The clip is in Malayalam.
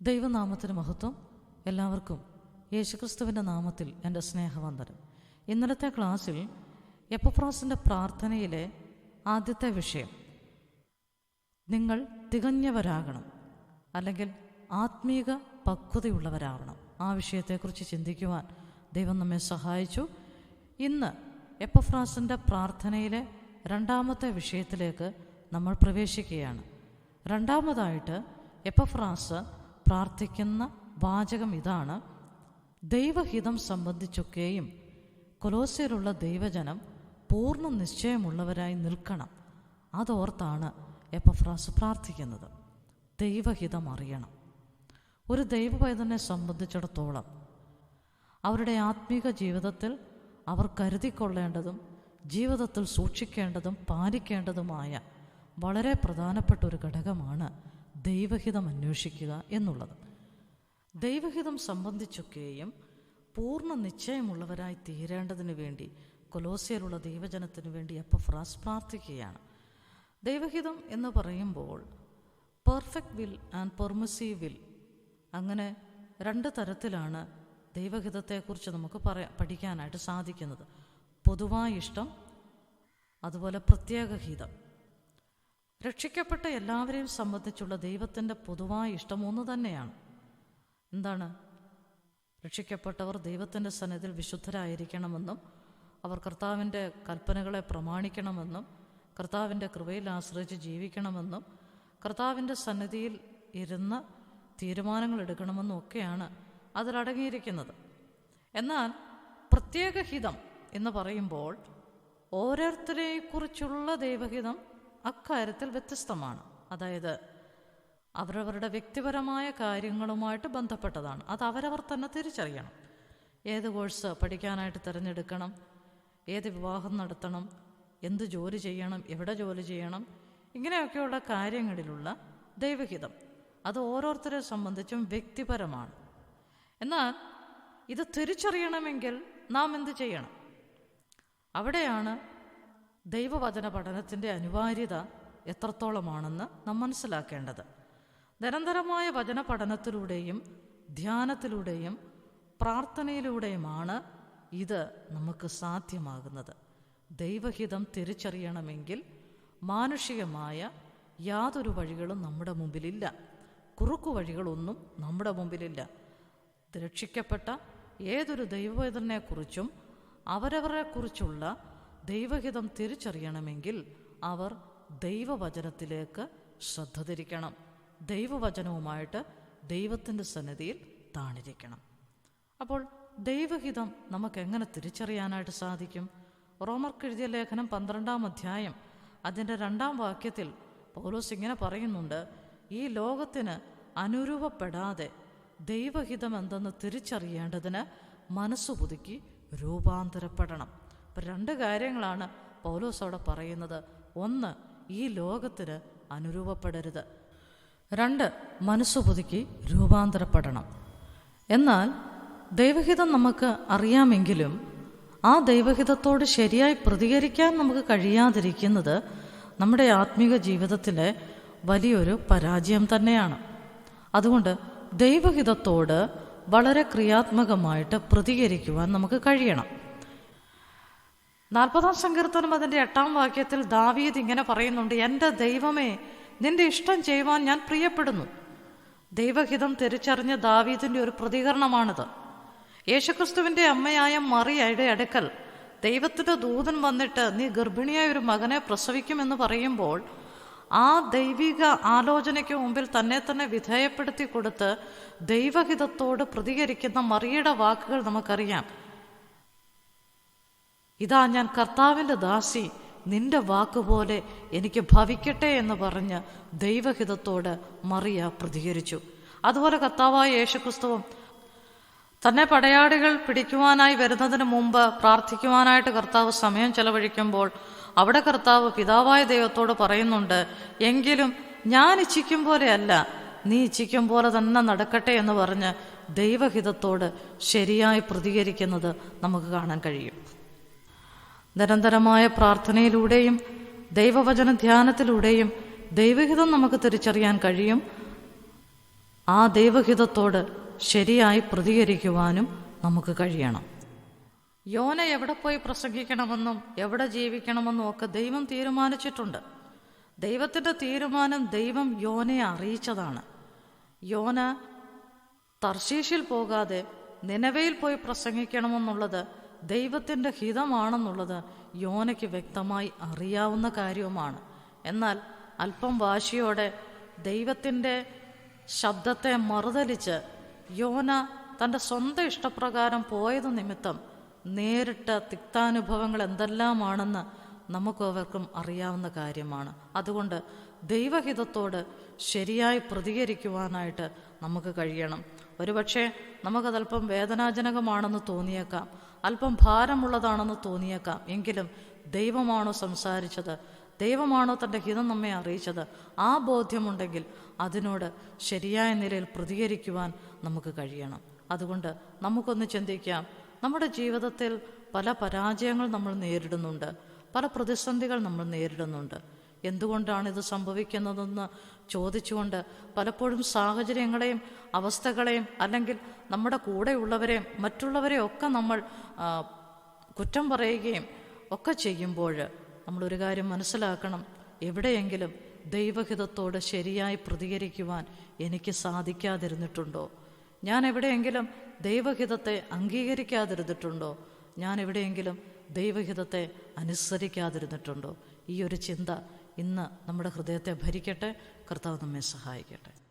ദൈവനാമത്തിന് മഹത്വം. എല്ലാവർക്കും യേശുക്രിസ്തുവിന്റെ നാമത്തിൽ എന്റെ സ്നേഹവന്ദനം. ഇന്നലത്തെ ക്ലാസ്സിൽ എപ്പഫ്രോസിന്റെ പ്രാർത്ഥനയിലെ ആദ്യത്തെ വിഷയം നിങ്ങൾ തികഞ്ഞവരാകണം അല്ലെങ്കിൽ ആത്മീക പക്വതയുള്ളവരാകണം ആ വിഷയത്തെക്കുറിച്ച് ചിന്തിക്കുവാൻ ദൈവം നമ്മെ സഹായിച്ചു. ഇന്ന് എപ്പഫ്രാസിന്റെ പ്രാർത്ഥനയിലെ രണ്ടാമത്തെ വിഷയത്തിലേക്ക് നമ്മൾ പ്രവേശിക്കുകയാണ്. രണ്ടാമതായിട്ട് എപ്പഫ്രാസ് പ്രാർത്ഥിക്കുന്ന വാചകം ഇതാണ്. ദൈവഹിതം സംബന്ധിച്ചൊക്കെയും കൊലോസ്യരുള്ള ദൈവജനം പൂർണ നിശ്ചയമുള്ളവരായി നിൽക്കണം. അതോർത്താണ് എപ്പഫ്രാസ് പ്രാർത്ഥിക്കുന്നത്. ദൈവഹിതം അറിയണം. ഒരു ദൈവപൈതനെ സംബന്ധിച്ചിടത്തോളം അവരുടെ ആത്മീക ജീവിതത്തിൽ അവർ കരുതിക്കൊള്ളേണ്ടതും ജീവിതത്തിൽ സൂക്ഷിക്കേണ്ടതും പാലിക്കേണ്ടതുമായ വളരെ പ്രധാനപ്പെട്ട ഒരു ഘടകമാണ് ദൈവഹിതം അന്വേഷിക്കുക എന്നുള്ളത്. ദൈവഹിതം സംബന്ധിച്ചൊക്കെയും പൂർണ നിശ്ചയമുള്ളവരായി തീരേണ്ടതിന് വേണ്ടി കൊലോസിയലുള്ള ദൈവജനത്തിന് വേണ്ടി എപ്പഫ്രാസ് പ്രാർത്ഥിക്കുകയാണ്. ദൈവഹിതം എന്ന് പറയുമ്പോൾ perfect will and permissive will അങ്ങനെ രണ്ട് തരത്തിലാണ് ദൈവഹിതത്തെക്കുറിച്ച് നമുക്ക് പറയാ പഠിക്കാനായിട്ട് സാധിക്കുന്നത്. പൊതുവായ ഇഷ്ടം അതുപോലെ പ്രത്യേക ഹിതം. രക്ഷിക്കപ്പെട്ട എല്ലാവരെയും സംബന്ധിച്ചുള്ള ദൈവത്തിന്റെ പൊതുവായ ഇഷ്ടം ഒന്ന് തന്നെയാണ്. എന്താണ്? രക്ഷിക്കപ്പെട്ടവർ ദൈവത്തിന്റെ സന്നിധിയിൽ വിശുദ്ധരായിരിക്കണമെന്നും അവർ കർത്താവിന്റെ കൽപ്പനകളെ പ്രമാണിക്കണമെന്നും കർത്താവിന്റെ കൃപയിൽ ആശ്രയിച്ച് ജീവിക്കണമെന്നും കർത്താവിന്റെ സന്നിധിയിൽ ഇരുന്ന് തീരുമാനങ്ങൾ എടുക്കണമെന്നും ഒക്കെയാണ് അതിലടങ്ങിയിരിക്കുന്നത് എന്നാൽ പ്രത്യേക ഹിതം എന്ന് പറയുമ്പോൾ ഓരോരുത്തരെക്കുറിച്ചുള്ള ദൈവഹിതം അക്കാര്യത്തിൽ വ്യത്യസ്തമാണ്. അതായത് അവരവരുടെ വ്യക്തിപരമായ കാര്യങ്ങളുമായിട്ട് ബന്ധപ്പെട്ടതാണ്. അത് അവരവർ തന്നെ തിരിച്ചറിയണം. ഏത് കോഴ്സ് പഠിക്കാനായിട്ട് തിരഞ്ഞെടുക്കണം? ഏത് വിവാഹം നടത്തണം? എന്ത് ജോലി ചെയ്യണം? എവിടെ ജോലി ചെയ്യണം? ഇങ്ങനെയൊക്കെയുള്ള കാര്യങ്ങളിലുള്ള ദൈവഹിതം. അത് ഓരോരുത്തരെ സംബന്ധിച്ചും വ്യക്തിപരമാണ്. എന്നാൽ ഇത് തിരിച്ചറിയണമെങ്കിൽ നാം എന്ത് ചെയ്യണം? അവിടെയാണ് ദൈവവചന പഠനത്തിന്റെ അനിവാര്യത എത്രത്തോളമാണെന്ന് നാം മനസ്സിലാക്കേണ്ടത്. നിരന്തരമായ വചന പഠനത്തിലൂടെയും ധ്യാനത്തിലൂടെയും പ്രാർത്ഥനയിലൂടെയുമാണ് ഇത് നമുക്ക് സാധ്യമാകുന്നത്. ദൈവഹിതം തിരിച്ചറിയണമെങ്കിൽ മാനുഷികമായ യാതൊരു വഴികളും നമ്മുടെ മുമ്പിലില്ല. കുറുക്കു വഴികളൊന്നും നമ്മുടെ മുമ്പിലില്ല. രക്ഷിക്കപ്പെട്ട ഏതൊരു ദൈവവേദനെക്കുറിച്ചും അവരവരെക്കുറിച്ചുള്ള ദൈവഹിതം തിരിച്ചറിയണമെങ്കിൽ അവർ ദൈവവചനത്തിലേക്ക് ശ്രദ്ധ തിരിക്കണം. ദൈവവചനവുമായിട്ട് ദൈവത്തിന്റെ സന്നിധിയിൽ താണിരിക്കണം. അപ്പോൾ ദൈവഹിതം നമുക്ക് എങ്ങനെ തിരിച്ചറിയാനായിട്ട് സാധിക്കും? റോമർക്കെഴുതിയ ലേഖനം പന്ത്രണ്ടാം അധ്യായം അതിന്റെ രണ്ടാം വാക്യത്തിൽ പൗലോസ് ഇങ്ങനെ പറയുന്നുണ്ട് ഈ ലോകത്തിന് അനുരൂപപ്പെടാതെ ദൈവഹിതം എന്തെന്ന് തിരിച്ചറിയേണ്ടതിന് മനസ്സു പുതുക്കി രൂപാന്തരപ്പെടണം. അപ്പം രണ്ട് കാര്യങ്ങളാണ് പൗലോസ് അവിടെ പറയുന്നത്. ഒന്ന് ഈ ലോകത്തിന് അനുരൂപപ്പെടരുത്. രണ്ട് മനസ്സ് പുതുക്കി രൂപാന്തരപ്പെടണം. എന്നാൽ ദൈവഹിതം നമുക്ക് അറിയാമെങ്കിലും ആ ദൈവഹിതത്തോട് ശരിയായി പ്രതികരിക്കാൻ നമുക്ക് കഴിയാതിരിക്കുന്നത് നമ്മുടെ ആത്മീക ജീവിതത്തിലെ വലിയൊരു പരാജയം തന്നെയാണ്. അതുകൊണ്ട് ദൈവഹിതത്തോട് വളരെ ക്രിയാത്മകമായിട്ട് പ്രതികരിക്കുവാൻ നമുക്ക് കഴിയണം. നാൽപ്പതാം സങ്കീർത്തനം അതിന്റെ എട്ടാം വാക്യത്തിൽ ദാവീദ് ഇങ്ങനെ പറയുന്നുണ്ട് എന്റെ ദൈവമേ നിന്റെ ഇഷ്ടം ചെയ്യുവാൻ ഞാൻ പ്രിയപ്പെടുന്നു. ദൈവഹിതം തിരിച്ചറിഞ്ഞ ദാവീദിന്റെ ഒരു പ്രതികരണമാണിത്. യേശുക്രിസ്തുവിന്റെ അമ്മയായ മറിയയുടെ അടുക്കൽ ദൈവത്തിന്റെ ദൂതൻ വന്നിട്ട് നീ ഗർഭിണിയായ ഒരു മകനെ പ്രസവിക്കുമെന്ന് പറയുമ്പോൾ ആ ദൈവിക ആലോചനയ്ക്ക് മുമ്പിൽ തന്നെ തന്നെ വിധേയപ്പെടുത്തി കൊടുത്ത് ദൈവഹിതത്തോട് പ്രതികരിക്കുന്ന മറിയുടെ വാക്കുകൾ നമുക്കറിയാം. ഇതാ ഞാൻ കർത്താവിന്റെ ദാസി നിന്റെ വാക്കുപോലെ എനിക്ക് ഭവിക്കട്ടെ എന്ന് പറഞ്ഞ് ദൈവഹിതത്തോട് മറിയ പ്രതികരിച്ചു. അതുപോലെ കർത്താവായ യേശുക്രിസ്തുവും തന്നെ പടയാളികൾ പിടിക്കുവാനായി വരുന്നതിന് മുമ്പ് പ്രാർത്ഥിക്കുവാനായിട്ട് കർത്താവ് സമയം ചെലവഴിക്കുമ്പോൾ അവിടെ കർത്താവ് പിതാവായ ദൈവത്തോട് പറയുന്നുണ്ട് എങ്കിലും ഞാൻ ഇച്ഛിക്കും പോലെയല്ല നീ ഇച്ഛിക്കും പോലെ തന്നെ നടക്കട്ടെ എന്ന് പറഞ്ഞ് ദൈവഹിതത്തോട് ശരിയായി പ്രതികരിക്കുന്നത് നമുക്ക് കാണാൻ കഴിയും. നിരന്തരമായ പ്രാർത്ഥനയിലൂടെയും ദൈവവചന ധ്യാനത്തിലൂടെയും ദൈവഹിതം നമുക്ക് തിരിച്ചറിയാൻ കഴിയും. ആ ദൈവഹിതത്തോട് ശരിയായി പ്രതികരിക്കുവാനും നമുക്ക് കഴിയണം. യോന എവിടെ പോയി പ്രസംഗിക്കണമെന്നും എവിടെ ജീവിക്കണമെന്നും ഒക്കെ ദൈവം തീരുമാനിച്ചിട്ടുണ്ട്. ദൈവത്തിന്റെ തീരുമാനം ദൈവം യോനയെ അറിയിച്ചതാണ്. യോന തർശീഷിൽ പോകാതെ നിലവയിൽ പോയി പ്രസംഗിക്കണമെന്നുള്ളത് ദൈവത്തിന്റെ ഹിതമാണെന്നുള്ളത് യോനയ്ക്ക് വ്യക്തമായി അറിയാവുന്ന കാര്യവുമാണ്. എന്നാൽ അല്പം വാശിയോടെ ദൈവത്തിന്റെ ശബ്ദത്തെ മറുതലിച്ച് യോന തന്റെ സ്വന്തം ഇഷ്ടപ്രകാരം പോയത് നിമിത്തം നേരിട്ട തിക്താനുഭവങ്ങൾ എന്തെല്ലാമാണെന്ന് നമുക്കവർക്കും അറിയാവുന്ന കാര്യമാണ്. അതുകൊണ്ട് ദൈവഹിതത്തോട് ശരിയായി പ്രതികരിക്കുവാനായിട്ട് നമുക്ക് കഴിയണം. ഒരുപക്ഷെ നമുക്കതല്പം വേദനാജനകമാണെന്ന് തോന്നിയേക്കാം. അല്പം ഭാരമുള്ളതാണെന്ന് തോന്നിയേക്കാം. എങ്കിലും ദൈവമാണോ സംസാരിച്ചത്? ദൈവമാണോ തന്റെ ഹിതം നമ്മെ അറിയിച്ചത്? ആ ബോധ്യമുണ്ടെങ്കിൽ അതിനോട് ശരിയായ നിലയിൽ പ്രതികരിക്കുവാൻ നമുക്ക് കഴിയണം. അതുകൊണ്ട് നമുക്കൊന്ന് ചിന്തിക്കാം. നമ്മുടെ ജീവിതത്തിൽ പല പരാജയങ്ങൾ നമ്മൾ നേരിടുന്നുണ്ട്. പല പ്രതിസന്ധികൾ നമ്മൾ നേരിടുന്നുണ്ട്. എന്തുകൊണ്ടാണ് ഇത് സംഭവിക്കുന്നതെന്ന് ചോദിച്ചുകൊണ്ട് പലപ്പോഴും സാഹചര്യങ്ങളെയും അവസ്ഥകളെയും അല്ലെങ്കിൽ നമ്മുടെ കൂടെയുള്ളവരെയും മറ്റുള്ളവരെയും ഒക്കെ നമ്മൾ കുറ്റം പറയുകയും ഒക്കെ ചെയ്യുമ്പോൾ നമ്മളൊരു കാര്യം മനസ്സിലാക്കണം. എവിടെയെങ്കിലും ദൈവഹിതത്തോട് ശരിയായി പ്രതികരിക്കുവാൻ എനിക്ക് സാധിക്കാതിരുന്നിട്ടുണ്ടോ? ഞാൻ എവിടെയെങ്കിലും ദൈവഹിതത്തെ അംഗീകരിക്കാതിരുന്നിട്ടുണ്ടോ? ഞാൻ എവിടെയെങ്കിലും ദൈവഹിതത്തെ അനുസരിക്കാതിരുന്നിട്ടുണ്ടോ? ഈ ഒരു ചിന്ത ഇന്ന് നമ്മുടെ ഹൃദയത്തെ ഭരിക്കട്ടെ കർത്താവ് നമ്മെ സഹായിക്കട്ടെ.